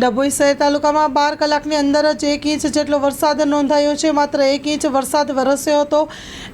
ડભોઈ શહેર તાલુકામાં બાર કલાકની અંદર જ એક ઇંચ જેટલો વરસાદ નોંધાયો છે. માત્ર એક ઇંચ વરસાદ વરસ્યો હતો.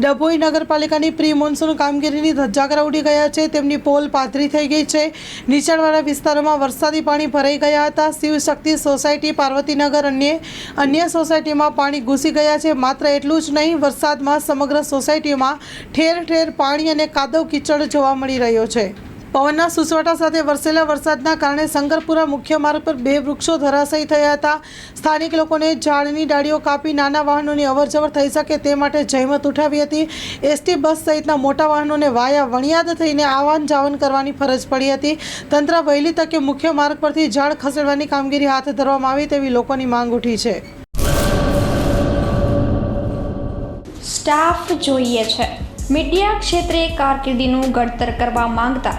ડભોઈ નગરપાલિકાની પ્રી મોન્સૂન કામગીરીની ધજાગરા ઉડી ગયા છે. તેમની પોલ પાથરી થઈ ગઈ છે. નીચાણવાળા વિસ્તારોમાં વરસાદી પાણી ભરાઈ ગયા હતા. શિવશક્તિ સોસાયટી, પાર્વતીનગર અન્ય અન્ય સોસાયટીમાં પાણી ઘૂસી ગયા છે. માત્ર એટલું જ નહીં, વરસાદમાં સમગ્ર સોસાયટીમાં ઠેર ઠેર પાણી અને કાદવ કીચડ જોવા મળી રહ્યો છે. પવનના સુસવાટા સાથે વરસેલા વરસાદના કારણે શંકરપુરા મુખ્ય માર્ગ પર બે વૃક્ષો ધરાશયી થયા હતા. સ્થાનિક લોકોને ઝાડની ડાળીઓ કાપી નાના વાહનોની અવરજવર થઈ શકે તે માટે જહેમત ઉઠાવી હતી. એસટી બસ સહિતના મોટા વાહનોને વાયા વણિયાદ થઈને આવાન જાવન કરવાની ફરજ પડી હતી. તંત્ર વહેલી તકે મુખ્ય માર્ગ પરથી ઝાડ ખસેડવાની કામગીરી હાથ ધરવામાં આવી તેવી લોકોની માંગ ઉઠી છે. સ્ટાફ જોઈએ છે. મીડિયા ક્ષેત્રે કારકિર્દીનું ઘડતર કરવા માંગતા